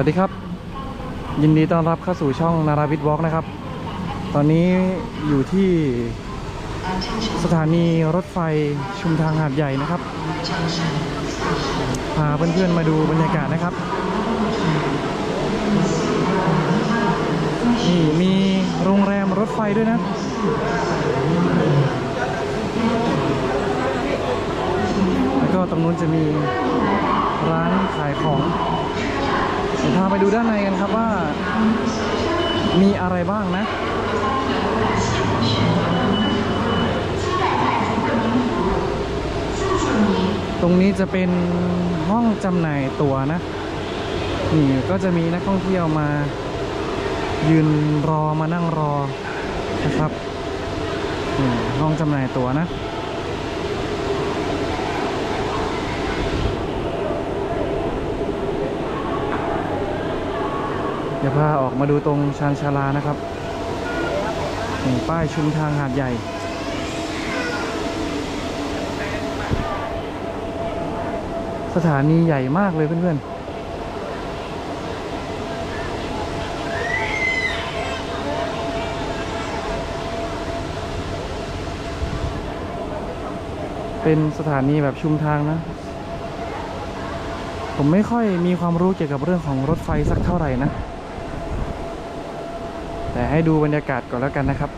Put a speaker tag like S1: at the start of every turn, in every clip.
S1: สวัสดีครับ ยินดีต้อนรับเข้าสู่ช่องนาราวิทวอล์กนะครับ ตอนนี้อยู่ที่สถานีรถไฟชุมทางหาดใหญ่นะครับ พาเพื่อนๆมาดูบรรยากาศนะครับ นี่มีโรงแรมรถไฟด้วยนะแล้วก็ตรงนู้นจะมีร้านขายของ พาไปดูด้านในกันครับว่า มีอะไรบ้างนะตรงนี้จะเป็นห้องจำหน่ายตั๋วนะ นี่ก็จะมีนักท่องเที่ยวมา ยืนรอมานั่งรอนะครับห้องจำหน่ายตั๋วนะ เดี๋ยวพาออกมาดูตรงชานชาลานะครับนี่ป้ายชุมทางหาดใหญ่ สถานีใหญ่มากเลยเพื่อนๆเป็นสถานีแบบชุมทางนะ ผมไม่ค่อยมีความรู้เกี่ยวกับเรื่องของรถไฟสักเท่าไหร่นะ แต่ให้ดูบรรยากาศก่อนแล้วกันนะครับ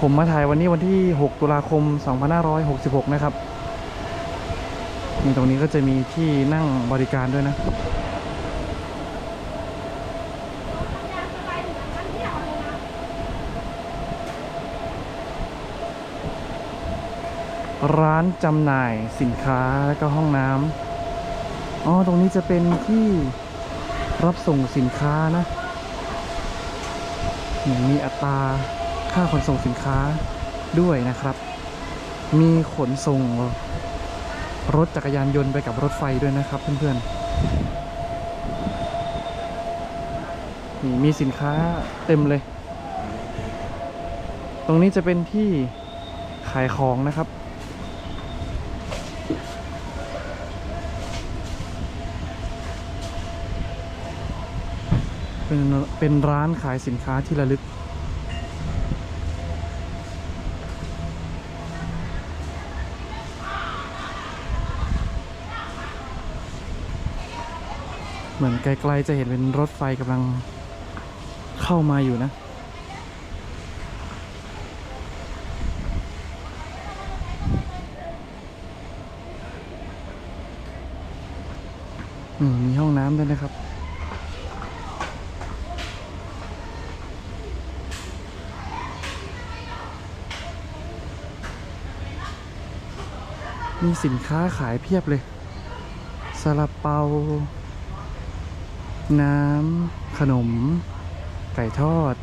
S1: ผมมาถ่ายวันนี้วันที่ 6 ตุลาคม 2566 นะครับนี่ตรงนี้ก็จะมีที่นั่งบริการด้วยนะร้านจำหน่ายสินค้าและก็ห้องน้ำ อ๋อ ตรงนี้จะเป็นที่ รับส่งสินค้านะ มีอัตราค่าขนส่งสินค้าด้วยนะครับ มีขนส่งรถจักรยานยนต์ไปกับรถไฟด้วยนะครับเพื่อนๆนี่มีสินค้าเต็มเลย ตรงนี้จะเป็นที่ขายของนะครับ เป็นเป็นร้านขายสินค้าที่ระลึก เหมือนไกลๆจะเห็นเป็นรถไฟกำลังเข้ามาอยู่นะมีห้องน้ำด้วยนะครับ มีสินค้าขายเพียบเลยซาลาเปา น้ำ ขนม ไก่ทอด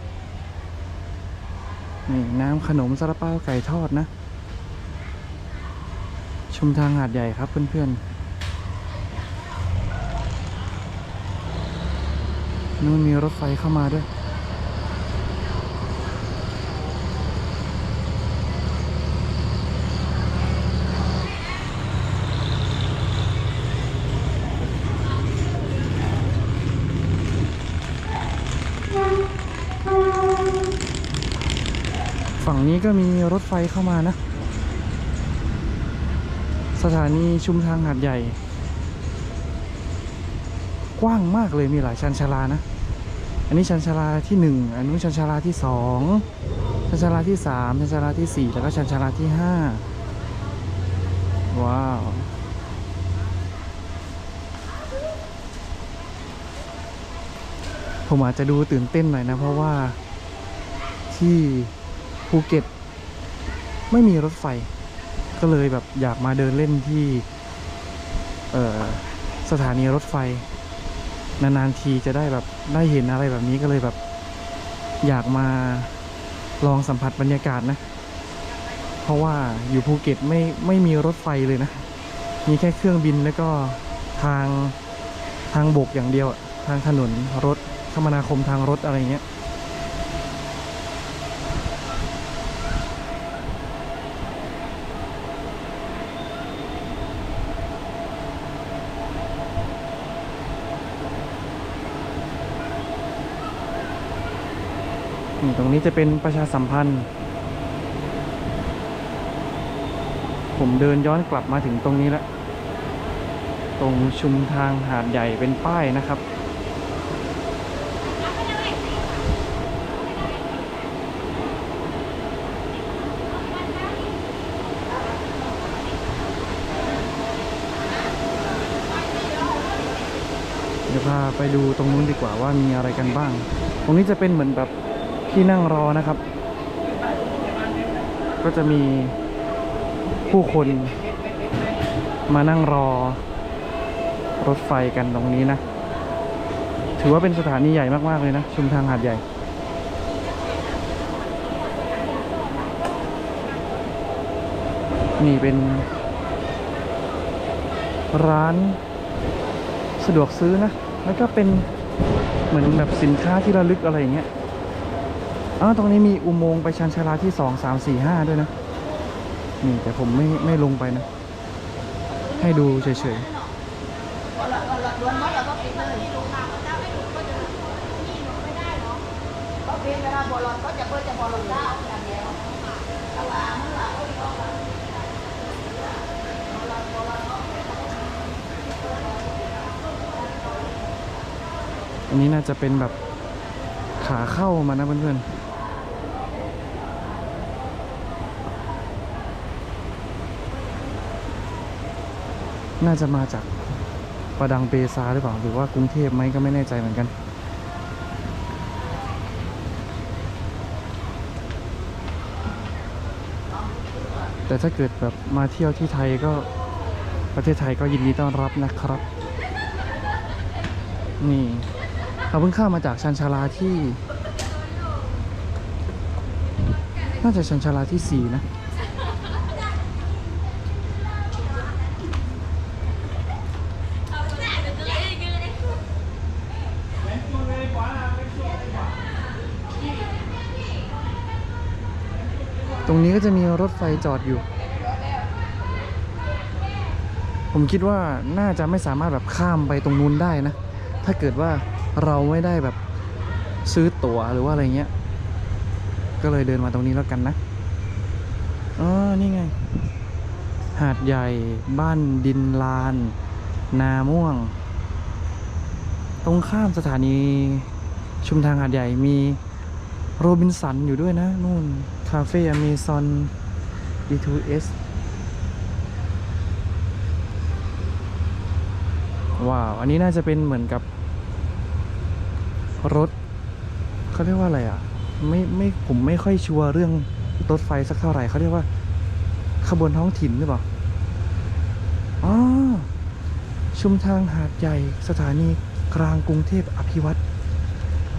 S1: นี่ น้ำขนมซาลาเปาไก่ทอดนะ ชมทางหาดใหญ่ครับเพื่อนๆนู่นมีรถไฟเข้ามาด้วย ฝั่งนี้ก็มีรถไฟเข้ามานะ สถานีชุมทางหาดใหญ่ กว้างมากเลยมีหลายชันชาลานะ อันนี้ชันชาลาที่หนึ่งอันนู้นชันชาลาที่สองชันชาลาที่สามชันชาลาที่สี่แล้วก็ชันชาลาที่ห้าว้าวผมอาจจะดูตื่นเต้นหน่อยนะ เพราะว่าที่ ภูเก็ต ไม่มีรถไฟ ก็เลยแบบอยากมาเดินเล่นที่สถานีรถไฟ นานๆทีจะได้แบบได้เห็นอะไรแบบนี้ก็เลยแบบ อยากมาลองสัมผัสบรรยากาศนะ เพราะว่าอยู่ภูเก็ตไม่ไม่มีรถไฟเลยนะ มีแค่เครื่องบินแล้วก็ทางทางบกอย่างเดียว ทางถนนรถคมนาคมทางรถอะไรเงี้ย นี่ตรงนี้จะเป็นประชาสัมพันธ์ ผมเดินย้อนกลับมาถึงตรงนี้แล้ว ตรงชุมทางหาดใหญ่เป็นป้ายนะครับ เดี๋ยวพาไปดูตรงนู้นดีกว่าว่ามีอะไรกันบ้าง ตรงนี้จะเป็นเหมือนแบบ ที่นั่งรอนะครับ ก็จะมีผู้คนมานั่งรอรถไฟกันตรงนี้นะ ถือว่าเป็นสถานีใหญ่มากๆเลยนะ ชุมทางหาดใหญ่ นี่เป็น ร้านสะดวกซื้อนะ แล้วก็เป็นเหมือนแบบสินค้าที่ระลึกอะไรอย่างเงี้ย อ้าวตรงนี้มีอุโมงค์ไปชันชาลาที่สองสามสี่ห้าด้วยนะ นี่แต่ผมไม่ไม่ลงไปนะ ให้ดูเฉย
S2: เป็นเวลาบอลลอนก็จะเปิดจะบอลลอนได้อย่างเดียวแต่ว่าเมื่อไหร่ก็อีกแล้ว
S1: ๆอันนี้น่าจะเป็นแบบขาเข้ามานะเพื่อนๆ น่าจะมาจากประดังเบซาหรือเปล่าหรือว่ากรุงเทพไหมก็ไม่แน่ใจเหมือนกัน แต่ถ้าเกิดแบบมาเที่ยวที่ไทยก็ประเทศไทยก็ยินดีต้อนรับนะครับ นี่เราเพิ่งข้ามมาจากชันชาลาที่ น่าจะชันชาลาที่สี่นะ ตรงนี้ก็จะมีรถไฟจอดอยู่ ผมคิดว่าน่าจะไม่สามารถแบบข้ามไปตรงนู้นได้นะ ถ้าเกิดว่าเราไม่ได้แบบซื้อตั๋วหรือว่าอะไรเงี้ย ก็เลยเดินมาตรงนี้แล้วกันนะอ๋อนี่ไง หาดใหญ่ บ้านดินลาน นาม่วง ตรงข้ามสถานี ชุมทางหาดใหญ่มีโรบินสันอยู่ด้วยนะนู่น คาเฟ่อเมซอน D2S ว้าว อันนี้น่าจะเป็นเหมือนกับ รถเขาเรียกว่าอะไรอะ ไม่ไม่ผมไม่ค่อยชัวร์เรื่องรถไฟสักเท่าไหร่เขาเรียกว่า ขบวนท้องถิ่นหรือเปล่าอ๋อชุมทางหาดใหญ่สถานีกลางกรุงเทพอภิวัต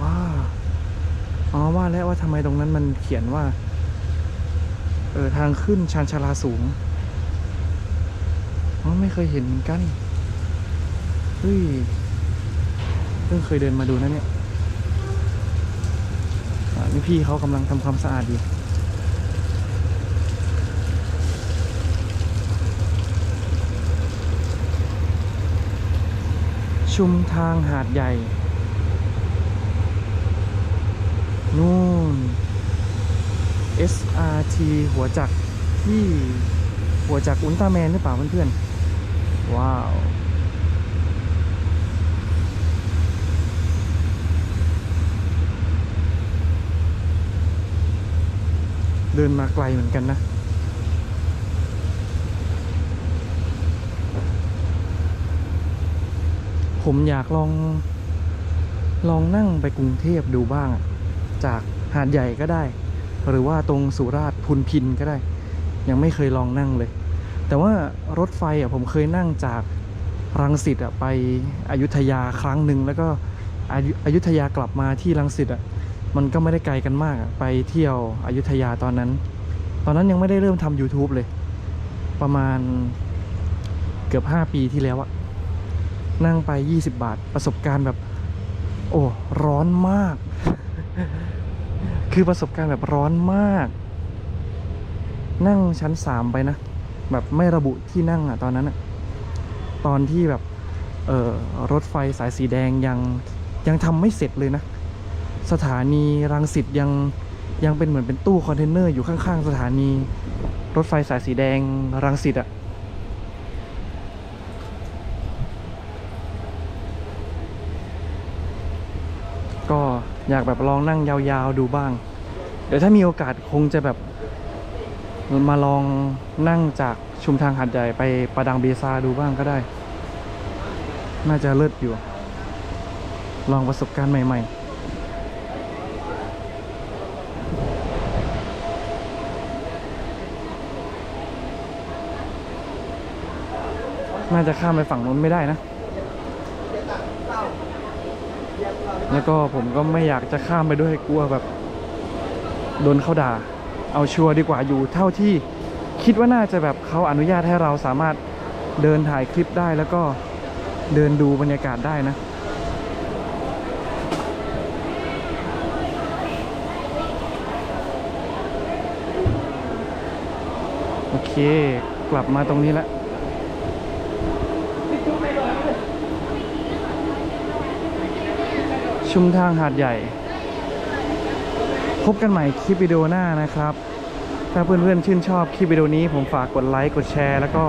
S1: ว้า อ๋อว่าแล้วว่าทำไมตรงนั้นมันเขียนว่า เออทางขึ้นชานชาลาสูงอ๋อไม่เคยเห็นเหมือนกันเฮ้ยเพิ่งเคยเดินมาดูนะเนี่ยนี่พี่เขากำลังทำความสะอาดอยู่ชุมทางหาดใหญ่ นู่น SRT หัวจักรที่หัวจักรอุลตร้าแมนหรือเปล่าเพื่อนๆ ว้าว เดินมาไกลเหมือนกันนะผมอยากลองลองนั่งไปกรุงเทพดูบ้าง จากหาดใหญ่ก็ได้ หรือว่าตรงสุราษฎร์พุนพินก็ได้ ยังไม่เคยลองนั่งเลย แต่ว่ารถไฟอะผมเคยนั่งจากรังสิตอะไปอยุธยาครั้งหนึ่งแล้วก็อยุธยากลับมาที่รังสิตอะมันก็ไม่ได้ไกลกันมากไปเที่ยวอยุธยาตอนนั้น ตอนนั้นยังไม่ได้เริ่มทำ YouTube เลย ประมาณเกือบ 5 ปีที่แล้วอะนั่งไป 20 บาทประสบการณ์แบบ โอ้ ร้อนมาก คือประสบการณ์แบบร้อนมาก นั่งชั้นสามไปนะ แบบไม่ระบุที่นั่งอะตอนนั้นอะตอนที่แบบเออรถไฟสายสีแดงยังยังทำไม่เสร็จเลยนะ สถานีรังสิตยังยังเป็นเหมือนเป็นตู้คอนเทนเนอร์อยู่ข้างๆ สถานี รถไฟสายสีแดงรังสิตอะก็ อยากแบบลองนั่งยาวๆดูบ้าง เดี๋ยวถ้ามีโอกาสคงจะแบบ มาลองนั่งจากชุมทางหัดใหญ่ไปประดังเบซาดูบ้างก็ได้ น่าจะเลิศอยู่ ลองประสบการณ์ใหม่ ๆน่าจะข้ามไปฝั่งนู้นไม่ได้นะ แล้วก็ผมก็ไม่อยากจะข้ามไปด้วยกลัวแบบโดนเขาด่า เอาชัวร์ดีกว่าอยู่ เท่าที่คิดว่าน่าจะแบบเขาอนุญาตให้เราสามารถเดินถ่ายคลิปได้แล้วก็เดินดูบรรยากาศได้นะ โอเค กลับมาตรงนี้แล้ว ชุมทางหาดใหญ่ พบกันใหม่คลิปวิดีโอหน้านะครับ ถ้าเพื่อนๆชื่นชอบคลิปวิดีโอนี้ผมฝากกดไลค์กดแชร์ แล้วก็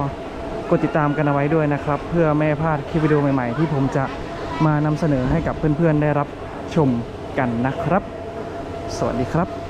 S1: กดติดตามกันเอาไว้ด้วยนะครับ เพื่อไม่ให้พลาดคลิปวิดีโอใหม่ๆ ที่ผมจะมานำเสนอให้กับเพื่อนๆได้รับชมกันนะครับ สวัสดีครับ